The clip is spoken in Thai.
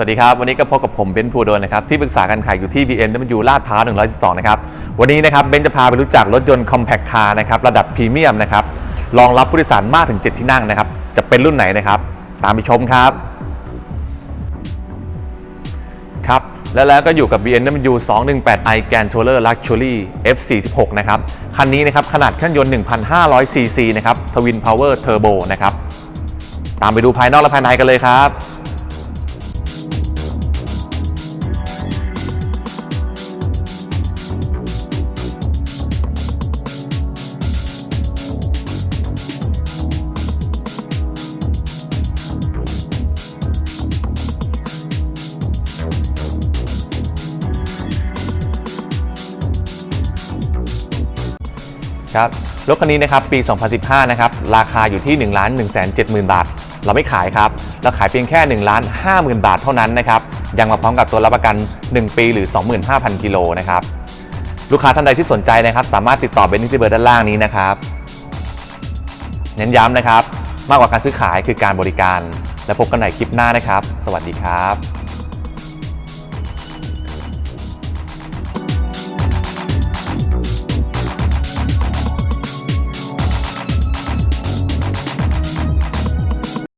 สวัสดีครับ วันนี้ก็พบกับผมเบนซ์ภูโดนนะครับที่ปรึกษาการขายอยู่ที่ BMW ลาดพร้าว 112 นะครับ วันนี้นะครับเบนซ์จะพาไปรู้จักรถยนต์ Compact Car นะครับระดับพรีเมียมนะครับรองรับผู้โดยสารมากถึง 7 ที่นั่งนะครับ จะเป็นรุ่นไหนนะครับ ตามไปชมครับครับแล้วแล้วก็อยู่กับ BMW 218i Grand Tourer Luxury F46 นะครับ คันนี้นะครับขนาดเครื่องยนต์ 1,500 cc นะครับ Twin Power Turbo นะครับตามไปดูภายนอกและภายในกันเลยครับ ครับรถคันนี้นะครับปี 2015 นะครับราคาอยู่ที่ 1 1 7 0 0 0 0 บาท เราไม่ขายครับ เราขายเพียงแค่ 1 5 0 0 0 0 บาทเท่านั้นนะครับยังมาพร้อมกับตัวรับประกัน 1 ปีหรือ 25,000 กิโลนะครับลูกค้าท่านใดที่สนใจนะครับ สามารถติดต่อเบนซ์ที่เบอร์ด้านล่างนี้นะครับ เน้นย้ำนะครับ มากกว่าการซื้อขายคือการบริการ และพบกันใหม่คลิปหน้านะครับ สวัสดีครับ